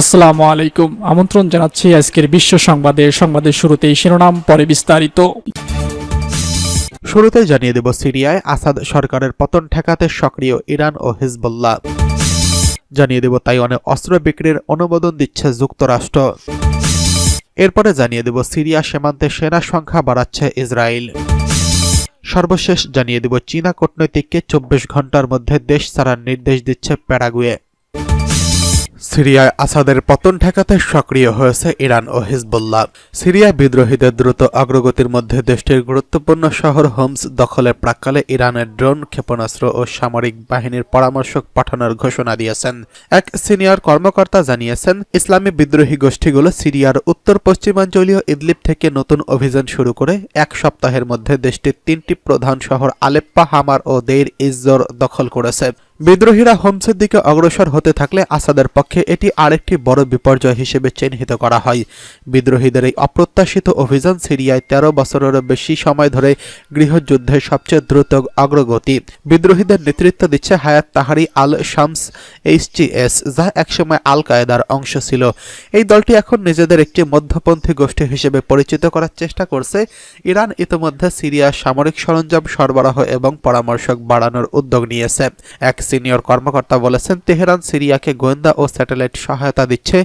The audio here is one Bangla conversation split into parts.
আসসালামু আলাইকুম। আমন্ত্রণ জানাচ্ছি আজকের বিশ্ব সংবাদে। সংবাদের শুরুতেই শিরোনাম, পরে বিস্তারিত। শুরুতে জানিয়ে দেব সিরিয়ায় আসাদ সরকারের পতন ঠেকাতে সক্রিয় ইরান ও হিজবুল্লাহ। জানিয়ে দেব তাইওয়ানে অস্ত্র বিক্রির অনুমোদন দিচ্ছে যুক্তরাষ্ট্র। এরপরে জানিয়ে দেব সিরিয়া সীমান্তে সেনা সংখ্যা বাড়াচ্ছে ইসরায়েল। সর্বশেষ জানিয়ে দেব চীনা কূটনৈতিককে চব্বিশ ঘণ্টার মধ্যে দেশ ছাড়ার নির্দেশ দিচ্ছে প্যারাগুয়ে। সিরিয়ায় আসাদের পতন ঠেকাতে সক্রিয় হয়েছে ইরান ও হিজবুল্লাহ। সিরিয়া বিদ্রোহীদের দ্রুত অগ্রগতির মধ্যে দেশটির গুরুত্বপূর্ণ শহর হোমস দখলের প্রাক্কালে ইরানের ড্রোন, ক্ষেপণাস্ত্র ও সামরিক বাহিনীর পরামর্শক পাঠানোর ঘোষণা দিয়েছেন। এক সিনিয়র কর্মকর্তা জানিয়েছেন, ইসলামী বিদ্রোহী গোষ্ঠীগুলো সিরিয়ার উত্তর পশ্চিমাঞ্চলীয় ইদলিব থেকে নতুন অভিযান শুরু করে এক সপ্তাহের মধ্যে দেশটির তিনটি প্রধান শহর আলেপ্পা, হামার ও দেইর ইজ্জর দখল করেছে। বিদ্রোহীরা হোমসের দিকে অগ্রসর হতে থাকলে আসাদের পক্ষে এটি আরেকটি বড় বিপর্যয় হিসেবে চিহ্নিত করা হয়। বিদ্রোহীদের এই অপ্রত্যাশিত অভিযান সিরিয়ায় তেরো বছরেরও বেশি সময় ধরে গৃহযুদ্ধের সবচেয়ে দ্রুত অগ্রগতি। বিদ্রোহীদের নেতৃত্ব দিচ্ছে হায়াত তাহারি আল শামস এইচটিএস যা একসময় আল কায়েদার অংশ ছিল। এই দলটি এখন নিজেদের একটি মধ্যপন্থী গোষ্ঠী হিসেবে পরিচিত করার চেষ্টা করছে। ইরান ইতিমধ্যে সিরিয়ার সামরিক সরঞ্জাম সরবরাহ এবং পরামর্শক বাড়ানোর উদ্যোগ নিয়েছে। এক সিনিয়র কর্মকর্তা বলেছেন, তেহরান, সিরিয়াকে গোয়েন্দা ও স্যাটেলাইট সহায়তা দিচ্ছে।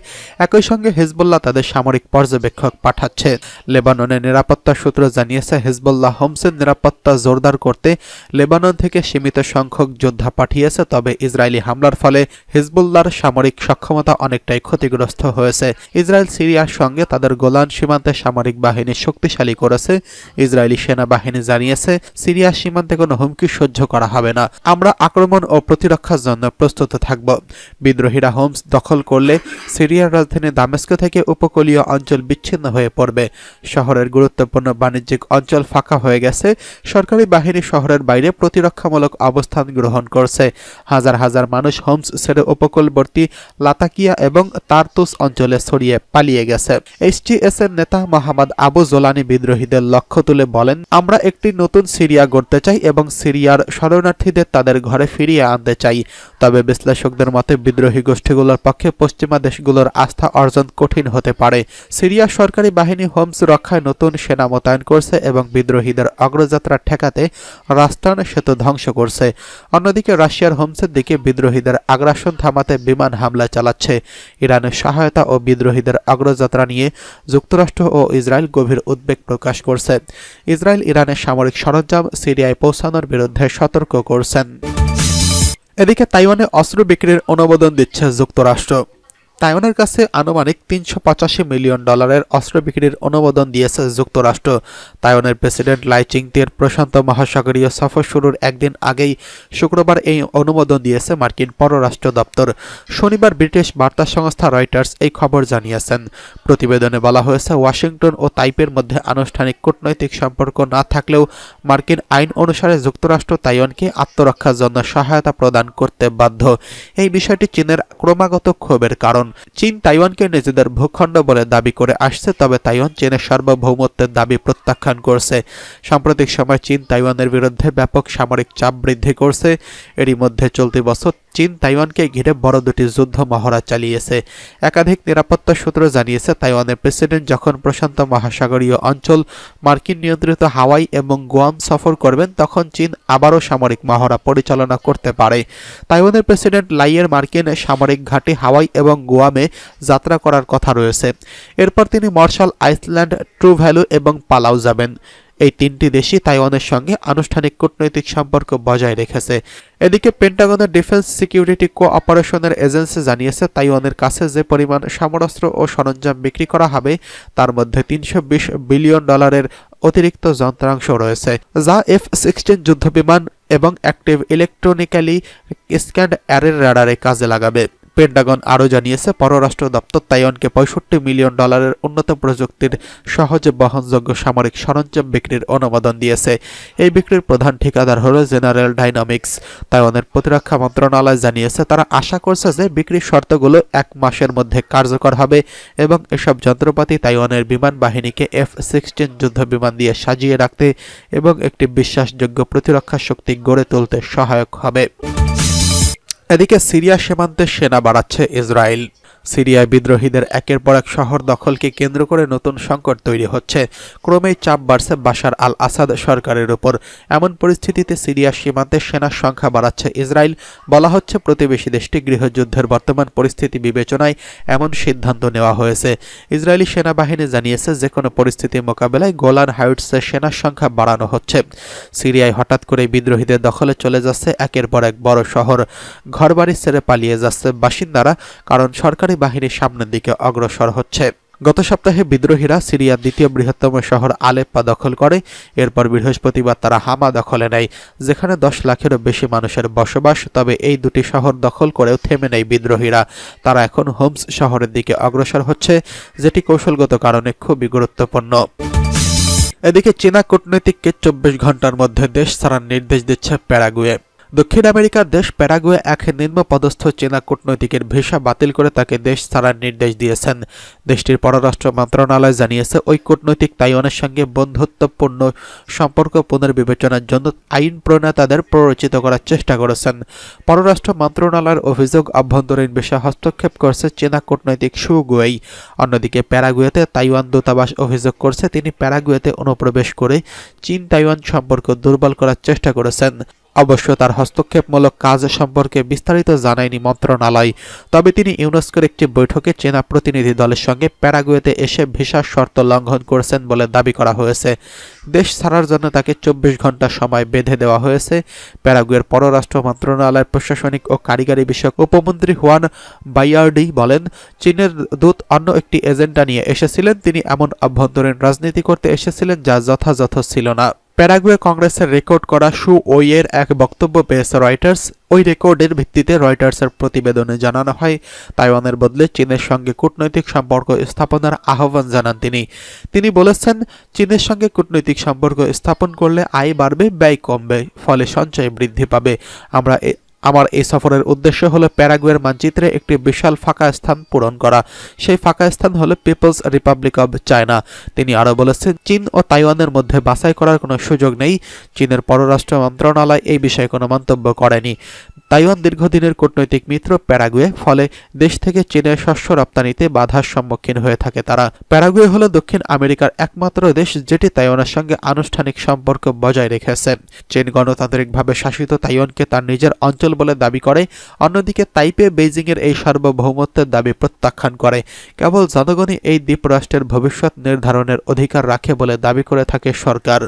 একই সঙ্গে হিজবুল্লাহ তাদের সামরিক পর্যবেক্ষক পাঠাচ্ছে। লেবাননের নিরাপত্তা সূত্র জানিয়েছে, হিজবুল্লাহ হোমসের নিরাপত্তা জোরদার করতে লেবানন থেকে সীমিত সংখ্যক যোদ্ধা পাঠিয়েছে, তবে ইসরায়েলি হামলার ফলে হিজবুল্লাহর সামরিক সক্ষমতা অনেকটাই ক্ষতিগ্রস্ত হয়েছে। ইসরায়েল, সিরিয়ার সঙ্গে তাদের গোলান সীমান্তে সামরিক বাহিনী শক্তিশালী করেছে। ইসরায়েলি সেনাবাহিনী জানিয়েছে সিরিয়া সীমান্তে কোনো হুমকি সহ্য করা হবে না। আমরা আক্রমণ ও প্রতিরক্ষার জন্য প্রস্তুত থাকব। বিদ্রোহীরা হোমস দখল করলে সিরিয়ার রাজধানী দামেস্কো থেকে উপকূলীয় অঞ্চল বিচ্ছিন্ন হয়ে পড়বে। শহরের গুরুত্বপূর্ণ বাণিজ্যিক অঞ্চল ফাঁকা হয়ে গেছে। সরকারি বাহিনী শহরের বাইরে প্রতিরক্ষামূলক অবস্থান গ্রহণ করছে। হাজার হাজার মানুষ হোমস ছেড়ে উপকূলবর্তী লাতাকিয়া এবং তারতুস অঞ্চলে ছড়িয়ে পালিয়ে গেছে। এইচটিএস এর নেতা মোহাম্মদ আবু জোলানি বিদ্রোহীদের লক্ষ্য তুলে বলেন, আমরা একটি নতুন সিরিয়া গড়তে চাই এবং সিরিয়ার শরণার্থীদের তাদের ঘরে ফিরিয়ে আনতে চাই। তবে বিশ্লেষকদের মতে, বিদ্রোহী গোষ্ঠীগুলোর পক্ষে পশ্চিমা দেশগুলোর আস্থা অর্জন কঠিন হতে পারে। সিরিয়ার সরকারি বাহিনী হোমস রক্ষায় নতুন সেনা মোতায়েন করছে এবং বিদ্রোহীদের অগ্রযাত্রা ঠেকাতে রাস্তান সেতু ধ্বংস করছে। অন্যদিকে, রাশিয়ার হোমসের দিকে বিদ্রোহীদের আগ্রাসন থামাতে বিমান হামলা চালাচ্ছে। ইরানের সহায়তা ও বিদ্রোহীদের অগ্রযাত্রা নিয়ে যুক্তরাষ্ট্র ও ইসরায়েল গভীর উদ্বেগ প্রকাশ করছে। ইসরায়েল ইরানের সামরিক সরঞ্জাম সিরিয়ায় পৌঁছানোর বিরুদ্ধে সতর্ক করছেন। এদিকে তাইওয়ানে অস্ত্র বিক্রির অনুমোদন দিচ্ছে যুক্তরাষ্ট্র। তাইওয়ানের কাছে আনুমানিক তিনশো পঁচাশি মিলিয়ন ডলারের অস্ত্র বিক্রির অনুমোদন দিয়েছে যুক্তরাষ্ট্র। তাইওয়ানের প্রেসিডেন্ট লাই চিংতের প্রশান্ত মহাসাগরীয় সফর শুরুর একদিন আগেই শুক্রবার এই অনুমোদন দিয়েছে মার্কিন পররাষ্ট্র দপ্তর। শনিবার ব্রিটিশ বার্তা সংস্থা রয়টার্স এই খবর জানিয়েছেন। প্রতিবেদনে বলা হয়েছে, ওয়াশিংটন ও তাইপের মধ্যে আনুষ্ঠানিক কূটনৈতিক সম্পর্ক না থাকলেও মার্কিন আইন অনুসারে যুক্তরাষ্ট্র তাইওয়ানকে আত্মরক্ষার জন্য সহায়তা প্রদান করতে বাধ্য। এই বিষয়টি চীনের ক্রমাগত ক্ষোভের কারণ। চীন তাইওয়ানকে নিজেদের ভূখণ্ড বলে দাবি করে আসছে, তবে তাইওয়ান চীনের সার্বভৌমত্বের দাবি প্রত্যাখ্যান করছে। সাম্প্রতিক সময় চীন তাইওয়ানের বিরুদ্ধে ব্যাপক সামরিক চাপ বৃদ্ধি করছে। এরই মধ্যে চলতি বছর চীন তাইওয়ানকে ঘিরে বড় দুটি যুদ্ধ মহড়া চালিয়েছে। একাধিক নিরাপত্তা সূত্র জানিয়েছে, তাইওয়ানের প্রেসিডেন্ট যখন প্রশান্ত মহাসাগরীয় অঞ্চল মার্কিন নিয়ন্ত্রিত হাওয়াই এবং গোয়াম সফর করবেন, তখন চীন আবারও সামরিক মহড়া পরিচালনা করতে পারে। তাইওয়ানের প্রেসিডেন্ট লাইয়ের মার্কিন সামরিক ঘাঁটি হাওয়াই এবং গোয়ামে যাত্রা করার কথা রয়েছে। এরপর তিনি মার্শাল আইসল্যান্ড ট্রু ভ্যালু এবং পালাউ যাবেন। এই তিনটি দেশই তাইওয়ানের সঙ্গে আনুষ্ঠানিক কূটনৈতিক সম্পর্ক বজায় রেখেছে। এদিকে পেন্টাগনের ডিফেন্স সিকিউরিটি কোঅপারেশনের এজেন্সি জানিয়েছে, তাইওয়ানের কাছে যে পরিমাণ সমরাস্ত্র ও সরঞ্জাম বিক্রি করা হবে, তার মধ্যে তিনশো বিশ বিলিয়ন ডলারের অতিরিক্ত যন্ত্রাংশ রয়েছে, যা এফ সিক্সটিন যুদ্ধবিমান এবং অ্যাক্টিভ ইলেকট্রনিক্যালি স্ক্যান্ড অ্যারের রাডারে কাজে লাগাবে। পেন্টাগন আরও জানিয়েছে, পররাষ্ট্র দপ্তর তাইওয়ানকে পঁয়ষট্টি মিলিয়ন ডলারের উন্নত প্রযুক্তির সহজে বহনযোগ্য সামরিক সরঞ্জাম বিক্রির অনুমোদন দিয়েছে। এই বিক্রির প্রধান ঠিকাদার হল জেনারেল ডাইনামিক্স। তাইওয়ানের প্রতিরক্ষা মন্ত্রণালয় জানিয়েছে, তারা আশা করছে যে বিক্রির শর্তগুলো এক মাসের মধ্যে কার্যকর হবে এবং এসব যন্ত্রপাতি তাইওয়ানের বিমান বাহিনীকে এফ সিক্সটিন যুদ্ধ বিমান দিয়ে সাজিয়ে রাখতে এবং একটি বিশ্বাসযোগ্য প্রতিরক্ষা শক্তি গড়ে তুলতে সহায়ক হবে। এদিকে সিরিয়া সীমান্তে সেনা বাড়াচ্ছে ইসরায়েল। সিরিয়ায় বিদ্রোহীদের একের পর এক শহর দখলকে কেন্দ্র করে নতুন সংকট তৈরি হচ্ছে। ক্রমেই চাপ বাড়ছে বাশার আল আসাদ সরকারের উপর। এমন পরিস্থিতিতে সিরিয়া সীমান্তে সেনার সংখ্যা বাড়াচ্ছে ইসরায়েল। বলা হচ্ছে প্রতিবেশী দেশটি গৃহযুদ্ধের বর্তমান পরিস্থিতি বিবেচনায় এমন সিদ্ধান্ত নেওয়া হয়েছে। ইসরায়েলি সেনাবাহিনী জানিয়েছে যে কোনো পরিস্থিতি মোকাবেলায় গোলান হাইটসে সেনার সংখ্যা বাড়ানো হচ্ছে। সিরিয়ায় হঠাৎ করে বিদ্রোহীদের দখলে চলে যাচ্ছে একের পর এক বড় শহর। ঘরবাড়ি ছেড়ে পালিয়ে যাচ্ছে বাসিন্দারা, কারণ সরকারি বাহিনী সামনের দিকে অগ্রসর হচ্ছে। গত সপ্তাহে বিদ্রোহীরা সিরিয়ার দ্বিতীয় বৃহত্তম শহর আলেপ্পা দখল করে। এরপর বৃহস্পতিবার তারা হামা দখলে নেয়, যেখানে দশ লাখেরও বেশি মানুষের বসবাস। তবে এই দুটি শহর দখল করেও থেমে নেয় বিদ্রোহীরা। তারা এখন হোমস শহরের দিকে অগ্রসর হচ্ছে, যেটি কৌশলগত কারণে খুবই গুরুত্বপূর্ণ। এদিকে চীনা কূটনীতিককে চব্বিশ ঘণ্টার মধ্যে দেশ ছাড়ার নির্দেশ দিচ্ছে প্যারাগুয়ে। দক্ষিণ আমেরিকার দেশ প্যারাগুয়ে এক নিম্ন পদস্থ চীনা কূটনৈতিকের ভিসা বাতিল করে তাকে দেশ ছাড়ার নির্দেশ দিয়েছেন। দেশটির পররাষ্ট্র মন্ত্রণালয় জানিয়েছে, ওই কূটনৈতিক তাইওয়ানের সঙ্গে বন্ধুত্বপূর্ণ সম্পর্ক পুনর্বিবেচনার জন্য আইন প্রণেতাদের প্ররোচিত করার চেষ্টা করেছেন। পররাষ্ট্র মন্ত্রণালয়ের অভিযোগ অভ্যন্তরীণ বিষয়ে হস্তক্ষেপ করছে চীনা কূটনৈতিক সু গুয়েই। অন্যদিকে প্যারাগুয়েতে তাইওয়ান দূতাবাস অভিযোগ করছে, তিনি প্যারাগুয়েতে অনুপ্রবেশ করে চীন তাইওয়ান সম্পর্ক দুর্বল করার চেষ্টা করেছেন। অবশ্য তার হস্তক্ষেপমূলক কাজ সম্পর্কে বিস্তারিত জানায়নি মন্ত্রণালয়। তবে তিনি ইউনেস্কোর একটি বৈঠকে চীনা প্রতিনিধি দলের সঙ্গে প্যারাগুয়েতে এসে ভিসার শর্ত লঙ্ঘন করেছেন বলে দাবি করা হয়েছে। দেশ ছাড়ার জন্য তাকে চব্বিশ ঘণ্টা সময় বেঁধে দেওয়া হয়েছে। প্যারাগুয়ের পররাষ্ট্র মন্ত্রণালয়ের প্রশাসনিক ও কারিগরি বিষয়ক উপমন্ত্রী হুয়ান বাইয়ার্ডি বলেন, চীনের দূত অন্য একটি এজেন্ডা নিয়ে এসেছিলেন। তিনি এমন অভ্যন্তরীণ রাজনীতি করতে এসেছিলেন যা যথাযথ ছিল না। প্যারাগুয়ে কংগ্রেসের রেকর্ড করা সু ওইয়ের এক বক্তব্য পেয়েছে রয়টার্স। ওই রেকর্ডের ভিত্তিতে রয়টার্সের প্রতিবেদনে জানানো হয়, তাইওয়ানের বদলে চীনের সঙ্গে কূটনৈতিক সম্পর্ক স্থাপনের আহ্বান জানান তিনি। তিনি বলেছেন, চীনের সঙ্গে কূটনৈতিক সম্পর্ক স্থাপন করলে আয় বাড়বে, ব্যয় কমবে, ফলে সঞ্চয় বৃদ্ধি পাবে। আমরা আমার এই সফরের উদ্দেশ্য হলো প্যারাগুয়ের মানচিত্রে একটি বিশাল ফাঁকা স্থান পূরণ করা। সেই ফাঁকা স্থান হলো পিপলস রিপাবলিক অব চায়না। তিনি আরও বলেছেন, চীন ও তাইওয়ানের মধ্যে বাছাই করার কোনো সুযোগ নেই। চীনের পররাষ্ট্র মন্ত্রণালয় এই বিষয়ে কোনো মন্তব্য করেনি। তাইওয়ান দীর্ঘদিনের কূটনৈতিক মিত্র প্যারাগুয়ে, ফলে দেশ থেকে চীনের শস্য রপ্তানিতে বাধার সম্মুখীন হয়ে থাকে তারা। প্যারাগুয়ে হলো দক্ষিণ আমেরিকার একমাত্র দেশ যেটি তাইওয়ানের সঙ্গে আনুষ্ঠানিক সম্পর্ক বজায় রেখেছে। চীন গণতান্ত্রিকভাবে শাসিত তাইওয়ানকে তার নিজের অঞ্চল বলে দাবি করে। অন্যদিকে তাইপে বেইজিংয়ের এই সার্বভৌমত্বের দাবি প্রত্যাখ্যান করে। কেবল জনগণই এই দ্বীপরাষ্ট্রের ভবিষ্যৎ নির্ধারণের অধিকার রাখে বলে দাবি করে থাকে সরকার।